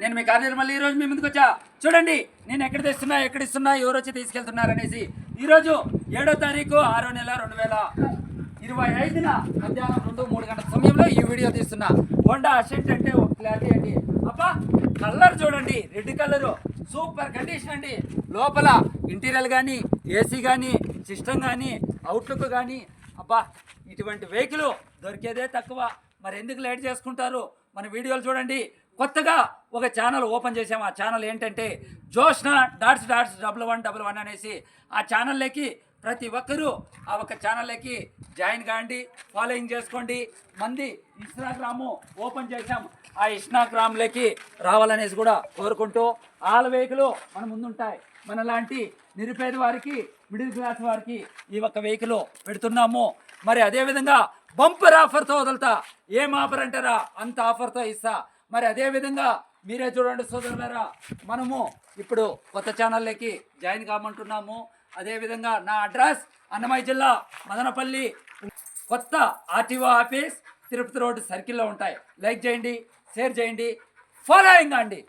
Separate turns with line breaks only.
నేను మీ కార్యాలయం మళ్ళీ ఈరోజు మీ ముందుకు వచ్చా. చూడండి నేను ఎక్కడ తెస్తున్నా ఎక్కడ ఇస్తున్నా ఎవరు వచ్చి తీసుకెళ్తున్నారు అనేసి. ఈరోజు ఏడో తారీఖు ఆరో నెల రెండు వేల ఇరవై ఐదున మధ్యాహ్నం రెండు మూడు గంటల సమయంలో ఈ వీడియో తీస్తున్నా. హోండా అసెంట్ అంటే ఒక క్లారిటీ అండి. అబ్బా కలర్ చూడండి రెడ్ కలరు. సూపర్ కండిషన్ అండి. లోపల ఇంటీరియర్ కానీ ఏసీ కానీ సిస్టమ్ కానీ అవుట్లుక్ కానీ అబ్బా ఇటువంటి వెహికల్ దొరికేదే తక్కువ. మరి ఎందుకు లేట్ చేసుకుంటారు? మన వీడియోలు చూడండి. కొత్తగా ఒక ఛానల్ ఓపెన్ చేసాము ఆ ఛానల్ ఏంటంటే Joshna dots dots double one double one అనేసి ఆ ఛానల్లోకి ప్రతి ఒక్కరూ ఆ ఒక ఛానల్లోకి జాయిన్ కాండి ఫాలోయింగ్ చేసుకోండి. మంది ఇన్స్టాగ్రాము ఓపెన్ చేశాం. ఆ ఇన్స్టాగ్రామ్లోకి రావాలనేసి కూడా కోరుకుంటూ ఆల్ వెహికలు మన ముందుంటాయి. మన లాంటి నిరుపేద వారికి మిడిల్ క్లాస్ వారికి ఈ ఒక్క వెహికల్ పెడుతున్నాము. మరి అదేవిధంగా బంపర్ ఆఫర్తో వదులుతా. ఏం ఆఫర్ అంటారా? అంత ఆఫర్తో ఇస్తా. మరి అదేవిధంగా మీరే చూడండి సోదరులారా మనము ఇప్పుడు కొత్త ఛానల్లోకి జాయిన్ కామంటున్నాము. అదేవిధంగా నా అడ్రస్ అన్నమయ్య జిల్లా మదనపల్లి కొత్త ఆర్టీఓ ఆఫీస్ తిరుపతి రోడ్డు సర్కిల్లో ఉంటాయి. లైక్ చేయండి షేర్ చేయండి ఫాలోయింగ్ అండి